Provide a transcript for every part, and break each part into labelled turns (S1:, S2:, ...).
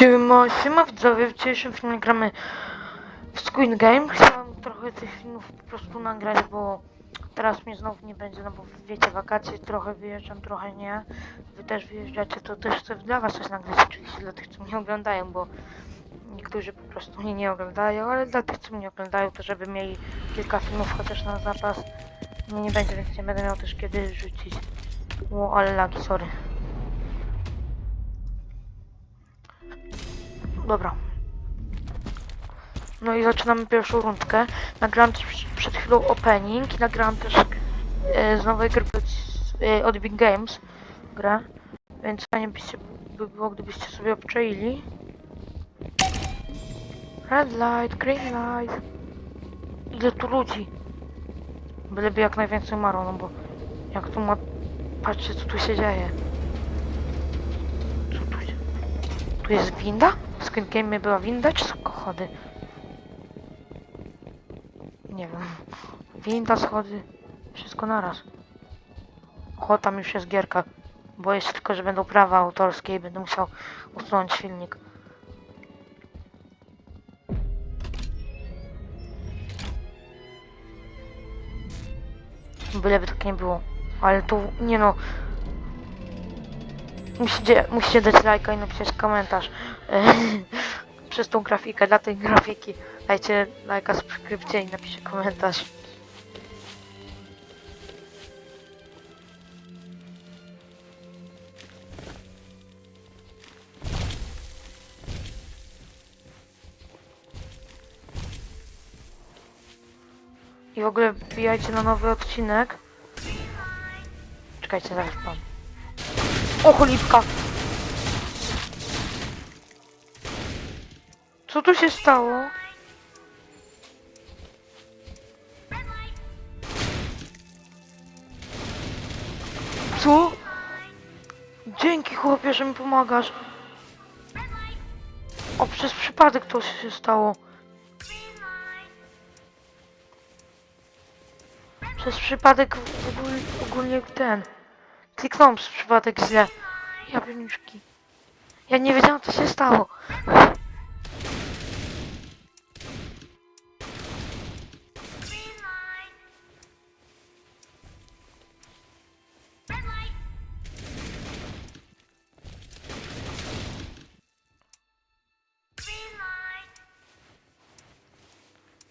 S1: Siema, siema widzowie, w dzisiejszym filmie gramy w Squid Game. Chciałam trochę tych filmów po prostu nagrać, bo teraz mnie znowu nie będzie, no bo wiecie, wakacje, trochę wyjeżdżam, trochę nie. Wy też wyjeżdżacie, to też chcę dla was coś nagrać, oczywiście dla tych, co mnie oglądają, bo niektórzy po prostu mnie nie oglądają, ale dla tych, co mnie oglądają, to żeby mieli kilka filmów chociaż na zapas. Mnie nie będzie, więc nie będę miał też kiedy rzucić. O, ale lagi, sorry. Dobra. No i zaczynamy pierwszą rundkę. Nagrałem też przed chwilą opening i nagrałem też e, z nowej gry e, od Big Games grę. Więc fajnie byście, by było, gdybyście sobie obczaili. Red light, green light. Ile tu ludzi? Byleby jak najwięcej umarło, no bo jak tu ma... Patrzcie co tu się dzieje. Co tu się... Tu jest winda? W Squid Game była winda czy schody? Nie wiem. Winda, schody. Wszystko naraz. O, tam już jest gierka. Boję się tylko, że będą prawa autorskie i będę musiał usunąć filmik. Byleby tak nie było. Ale tu, nie no. Musicie, musicie dać lajka i napisać komentarz. Przez tą grafikę, dla tej grafiki. Dajcie lajka, subskrypcję i napiszcie komentarz. I w ogóle wbijajcie na nowy odcinek. Czekajcie, zaraz pan. O, cholipka! Co tu się stało? Co? Dzięki chłopie, że mi pomagasz. O, przez przypadek to się stało. Przez przypadek ogólnie ten. Kliknąłem przez przypadek źle. Ja pierniczki. Ja nie wiedziałam co się stało.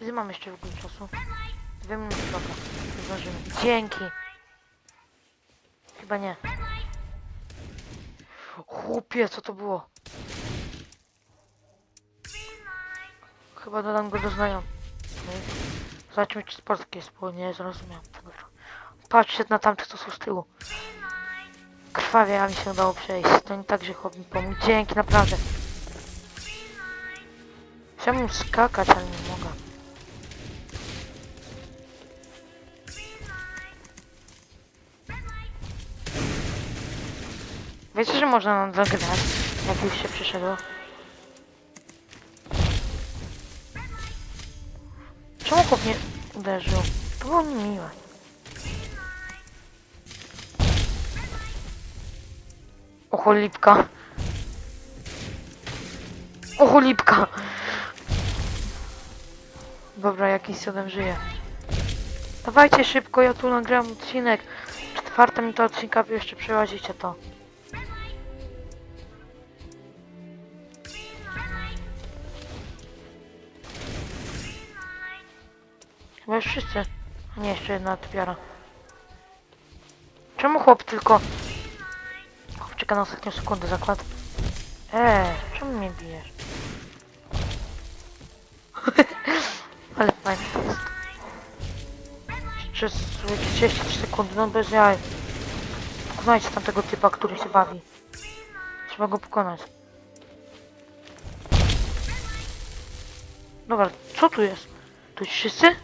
S1: Ile mam jeszcze w ogóle czasu? Dwie minuty, dobra. Zdążymy. Dzięki. Chyba nie. Chłopie, co to było? Chyba dodam go do znajomych. Zobaczmy, czy z Polski jest, bo nie zrozumiałem tego. Patrzcie na tamtych, co są z tyłu. Krwawie, a mi się udało przejść. To nie tak, że chłop mi pomógł. Dzięki, naprawdę. Chciałbym skakać, ale nie mogę. Wiecie, że można nam zagrać, jak już się przyszedło? Czemu chłop uderzył? To było niemiłe. O cholipka. O cholipka. Dobra, jakiś cudem żyje. Dawajcie szybko, ja tu nagram odcinek. Czwarta minuta odcinka, wy jeszcze przełazicie to. Wszyscy. A nie, jeszcze jedna odbiora. Czemu chłop tylko... Chłop czeka na ostatnią sekundę, zakład. Eee, czemu mnie bijesz? Ale fajnie jest. Jeszcze słuchajcie, 33 sekundy, no bez jaj. Pokonajcie tamtego typa, który się bawi. Trzeba go pokonać. Dobra, co tu jest? Tu wszyscy?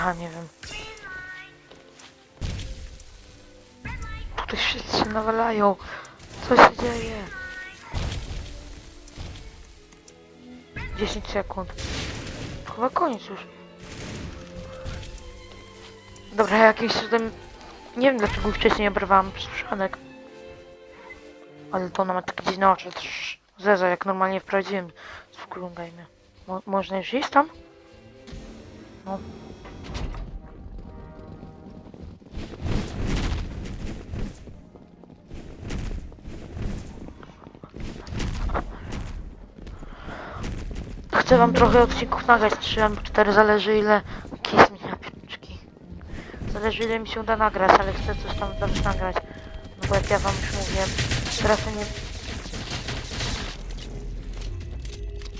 S1: Aha, nie wiem. Tutaj wszyscy się nawalają. Co się dzieje? 10 sekund. Chyba koniec już. Dobra, jakimś cudem... Nie wiem dlaczego wcześniej obrywałam przez przypadek. Ale to ona ma takie dziwne oczy. Zeza, jak normalnie w prawdziwym Squid Game. Mo można już iść tam? No. Chcę wam trochę odcinków nagrać, 3 albo 4, zależy ile kis mi napieczki. Zależy ile mi się uda nagrać, ale chcę coś tam zawsze nagrać. No bo jak ja wam już mówiłem, teraz to nie...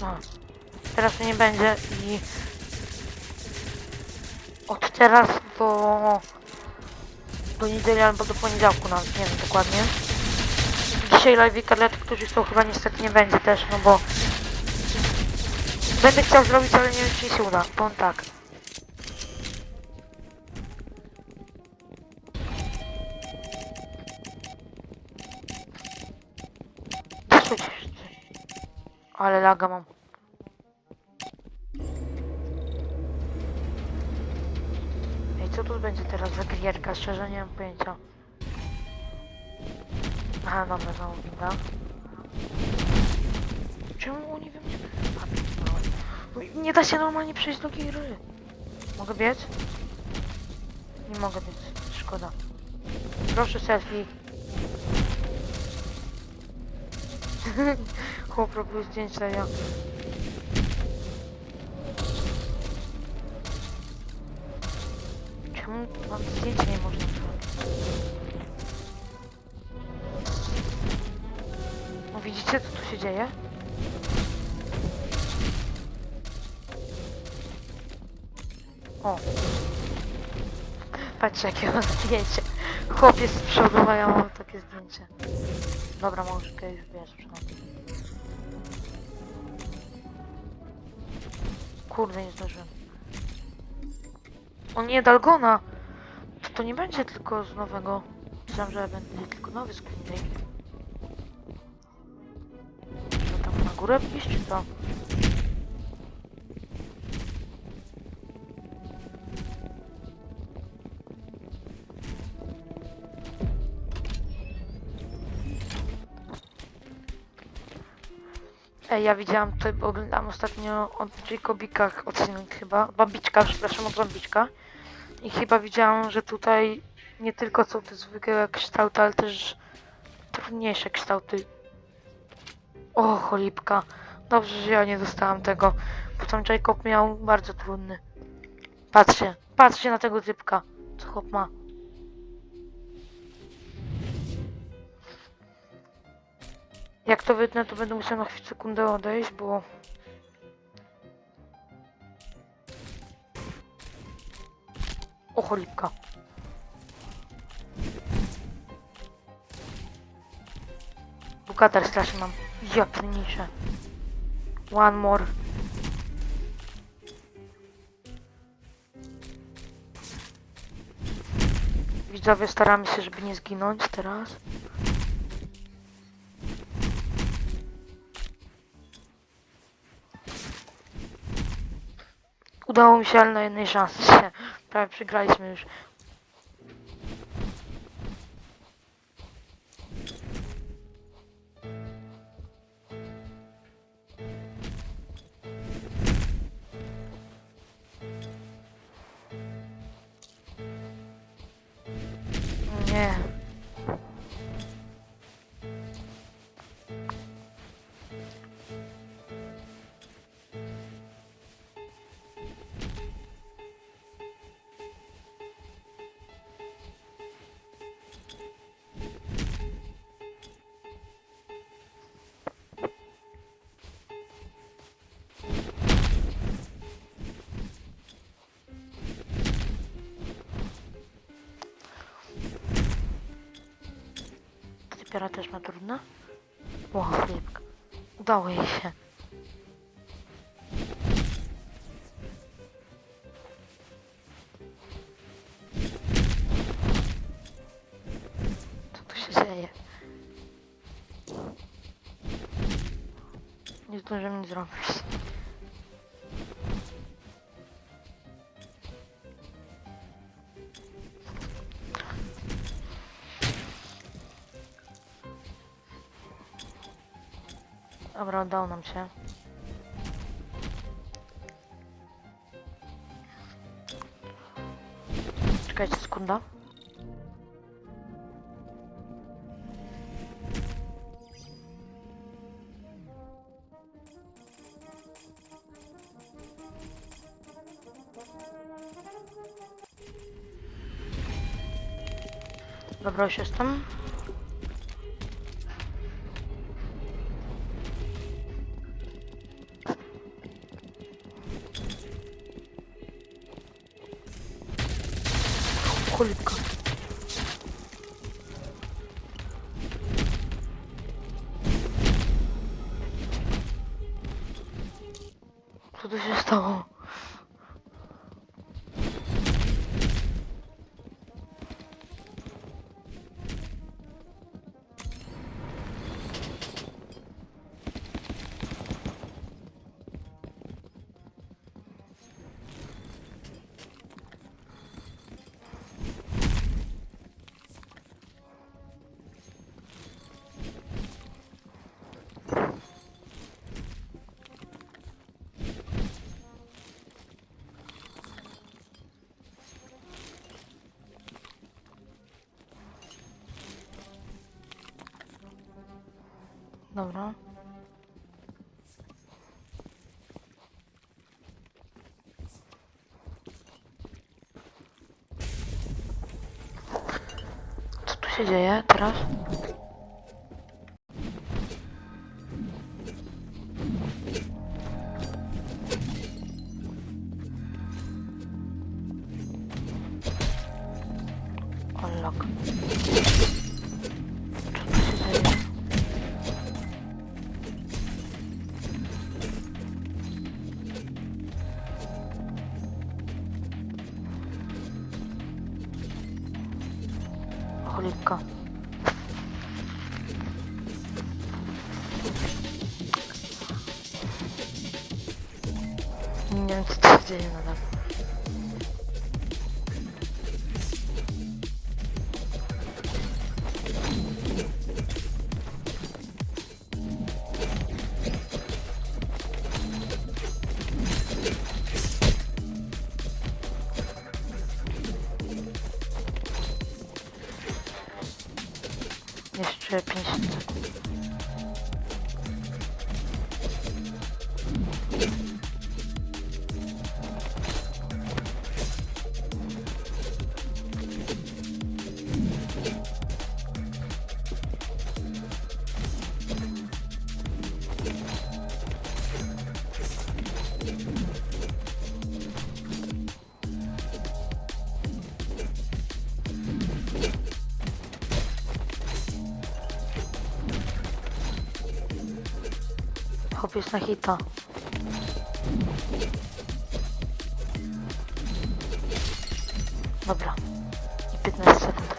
S1: No, teraz to nie będzie i... Od teraz do... Do niedzieli albo do poniedziałku nawet, nie wiem dokładnie. Dzisiaj live'ika dla tych, którzy chcą chyba niestety nie będzie też, no bo... Będę chciał zrobić, ale nie wiem czy się uda. Powiem tak. Ale laga mam. Ej, co tu będzie teraz za gierka? Szczerze nie mam pojęcia. Aha, dobra, znowu winda. Czemu we mnie... Nie da się normalnie przejść do gry. Mogę biec? Nie mogę biec. Szkoda. Proszę selfie. Chłop robił zdjęcia, ja. Czemu mam zdjęcie nie można zrobić? No widzicie co tu się dzieje? O. Patrzcie jakie mam zdjęcie. Chłopiec z przodu, mam takie zdjęcie. Dobra, małżkę już wiesz przynajmniej. Kurde, nie zdążyłem. O nie, Dalgona! To, to nie będzie tylko z nowego. Myślałem, że będzie tylko nowy screen game. Czy tam na górę iść, czy co? Ej, ja widziałam tutaj, bo oglądałam ostatnio od Jacobikach odcinek chyba, Bambiczka, przepraszam, od Bambiczka. I chyba widziałam, że tutaj nie tylko są te zwykłe kształty, ale też trudniejsze kształty. O, cholipka. Dobrze, że ja nie dostałam tego, bo tam Jacob miał bardzo trudny. Patrzcie, patrzcie na tego typka, co chłop ma. Jak to wytnę, to będę musiał na sekundę odejść, bo... O cholipka. Bukater strasznie mam. Ja pierniczę. One more. Widzowie, staramy się, żeby nie zginąć teraz. Udało mi się, ale na jednej szansy. Prawie przegraliśmy już. Typiara też ma trudne? Ło, chlipka. Udało jej się. Co tu się dzieje? Nie zdążyłem nic zrobić. Dobra, udało nam się. Czekajcie sekunda. Dobra, już Dobra. Co tu się dzieje teraz? Dzieje nadal. Jeszcze 5 sekund. Hop jest na hita. Dobra. I 15 sekund.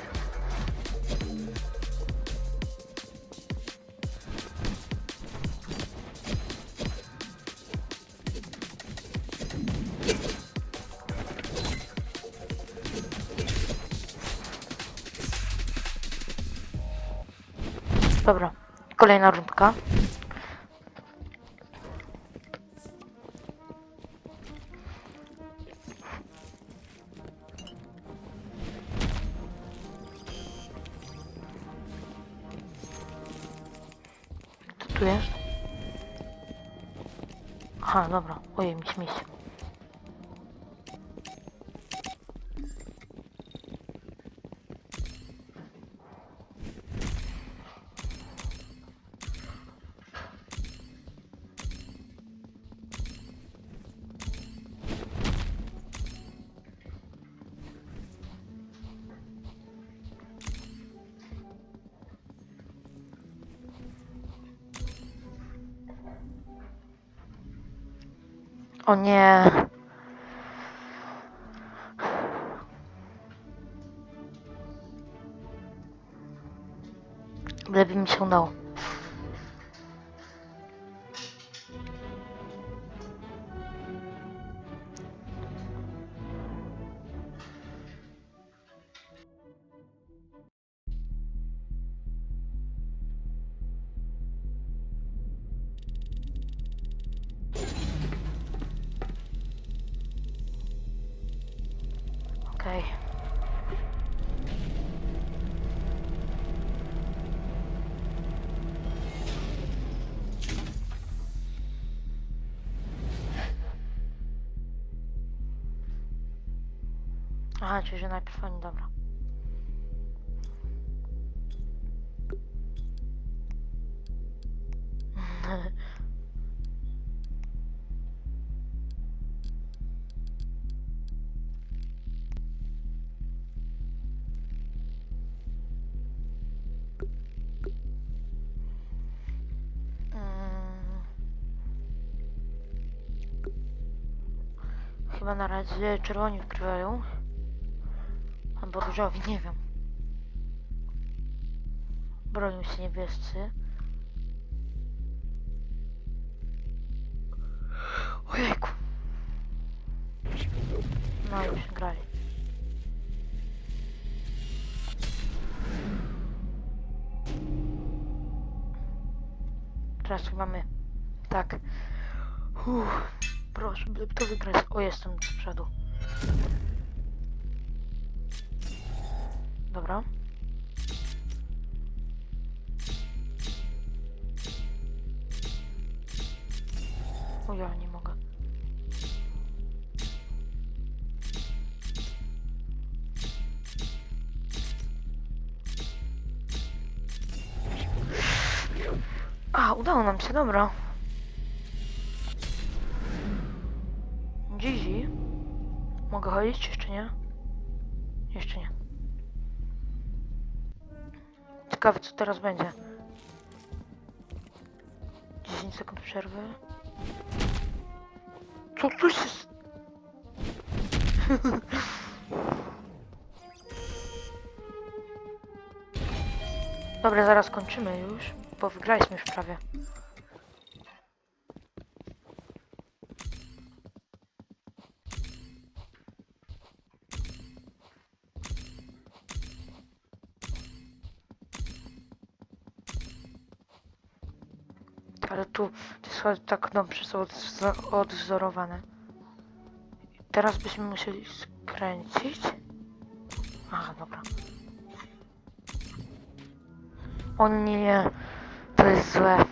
S1: Dobra. Kolejna rundka. Tu? Aha, dobra. Ojej, mi śmieć. O nie. Lepiej mi się udało. Aha, czyli że najpierw oni, dobra. Chyba na razie czerwoni wygrywają. Albo różowi, nie wiem. Bronią się niebiescy. Ojejku. No już grali. Teraz chyba. Tak. Uff, proszę, by to wygrać. O, jestem z przodu. Dobra. O, ja nie mogę. A, udało nam się, dobra. GG. Mogę chodzić, jeszcze nie? Jeszcze nie. Ciekawe, co teraz będzie. 10 sekund przerwy. Co tu się... Dobra, zaraz kończymy już, bo wygraliśmy już prawie. Ale tu tak dobrze są odwzo- odwzorowane. Teraz byśmy musieli skręcić. Aha, dobra. O nie, to jest złe.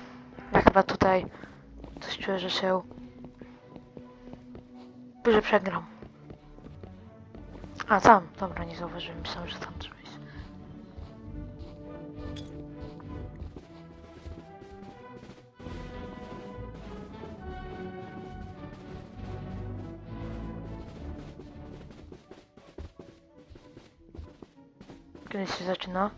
S1: Ja chyba tutaj coś czuję, że się... że przegram. A, tam, dobra, nie zauważyłem, myślałem, że tam Kiedy się zaczyna?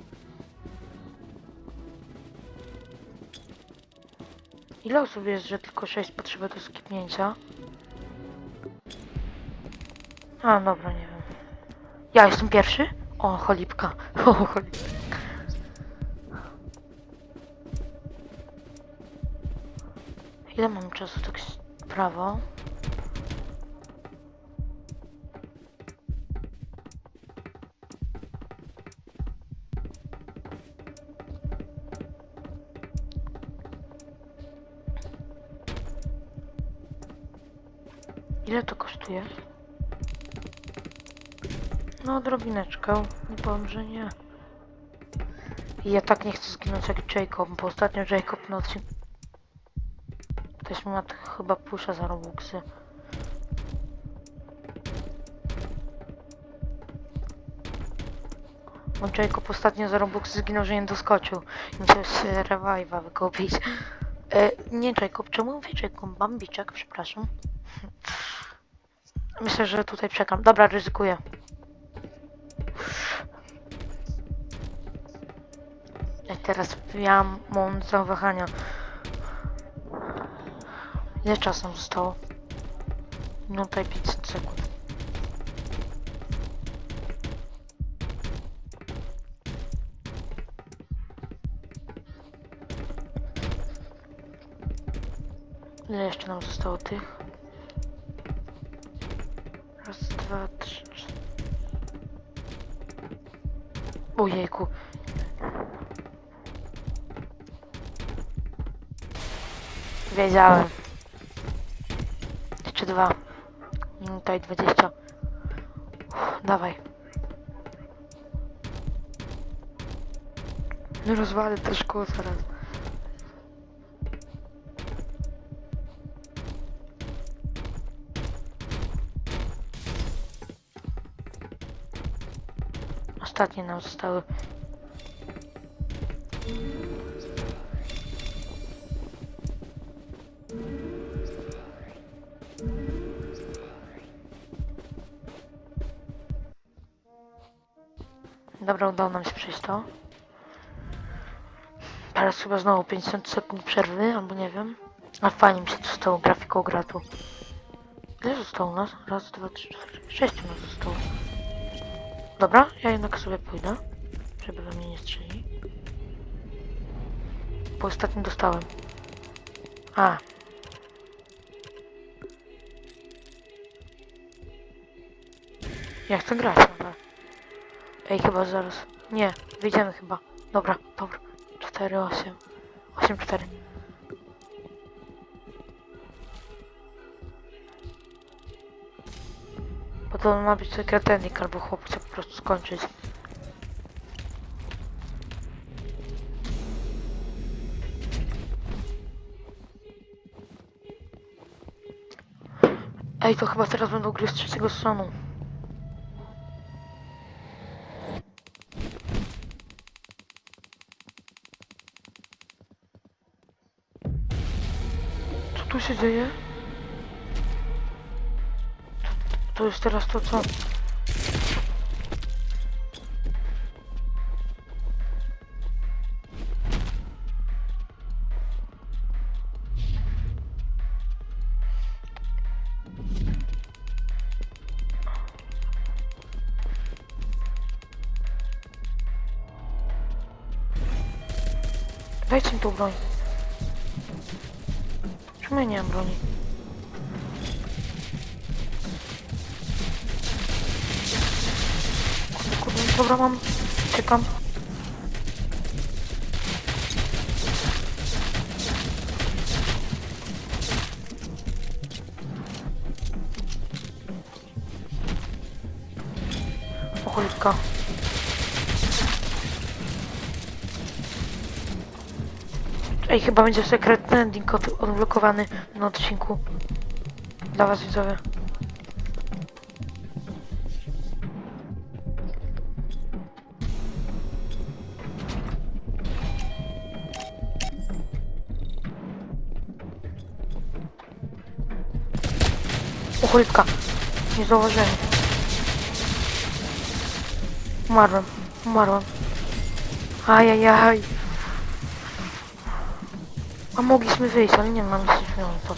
S1: Ile osób jest, że tylko 6 potrzeba do skipnięcia? A, dobra, nie wiem. Ja jestem pierwszy? O, cholipka. O, cholipka. Ile mam czasu tak prawo? No, odrobineczkę. Nie powiem, że nie. I ja tak nie chcę zginąć jak Jacob, bo ostatnio Jacob odcinku... Ktoś mi ma chyba pusza za Robuxy. Bo Jacob ostatnio za Robuxy zginął, że nie doskoczył. I musiał się revive'a wykupić. E, nie Jacob, czemu mówię Jacob? Bambiczek, przepraszam. Myślę, że tutaj przegram. Dobra, ryzykuję. Ja teraz ja mam zawahania. Ile czasu nam zostało? Minuta i 500 sekund. Ile jeszcze nam zostało tych? Raz, dwa, trzy, cztery. Ojejku. Wiedziałem. Jeszcze dwa. Minuta dwadzieścia. Dawaj. No rozwalę to szkło zaraz. Ostatnie nam zostały. Dobra, udało nam się przejść to. Teraz chyba znowu 50 sekund przerwy, albo nie wiem. A fajnie mi się to stało grafiką gratu. Ile zostało u nas? Raz, dwa, trzy, cztery. Sześciu nas zostało. Dobra, ja jednak sobie pójdę. Żeby we mnie nie strzeli. Po ostatnim dostałem. A. Ja chcę grać, dobra. Ej, chyba zaraz. Nie, wyjdziemy chyba. Dobra, dobra. 4, 8. 8, 4. to ma być sekretarnik albo chłop chce po prostu skończyć. Ej, to chyba teraz będą gry z trzeciego sezonu. Co tu się dzieje? To jest teraz to, co... Dajcie mi tą broń. Czemu ja nie mam broni? Kurde, kurde, dobra mam. Czekam. O cholipka. Ej, chyba będzie sekretny ending od- odblokowany na odcinku. Dla was widzowie. O cholipka. Nie zauważyłem. Umarłem. Umarłem. Ajajaj. A mogliśmy wyjść, ale nie mam się no.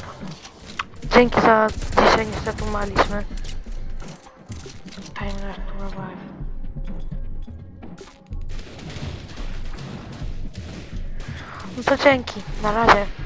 S1: Dzięki za dzisiaj niestety umarliśmy. To revive. No to dzięki, na razie.